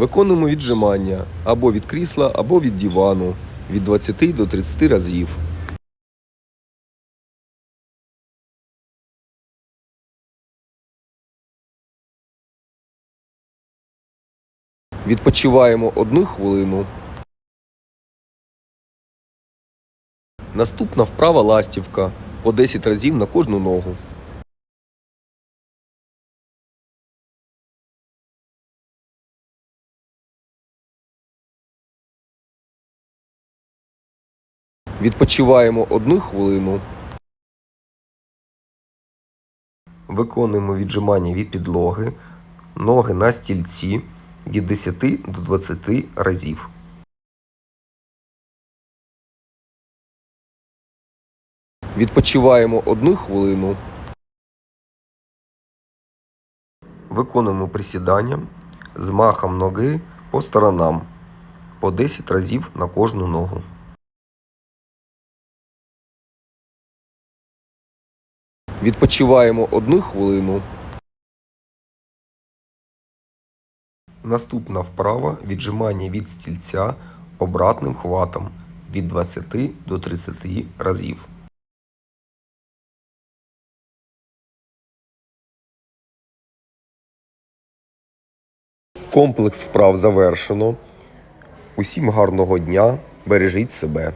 Виконуємо віджимання або від крісла, або від дивану від 20 до 30 разів. Відпочиваємо одну хвилину. Наступна вправа ластівка по 10 разів на кожну ногу. Відпочиваємо одну хвилину. Виконуємо віджимання від підлоги, ноги на стільці від 10 до 20 разів. Відпочиваємо одну хвилину. Виконуємо присідання з махом ноги по сторонам по 10 разів на кожну ногу. Відпочиваємо одну хвилину. Наступна вправа віджимання від стільця обратним хватом від 20 до 30 разів. Комплекс вправ завершено. Усім гарного дня. Бережіть себе.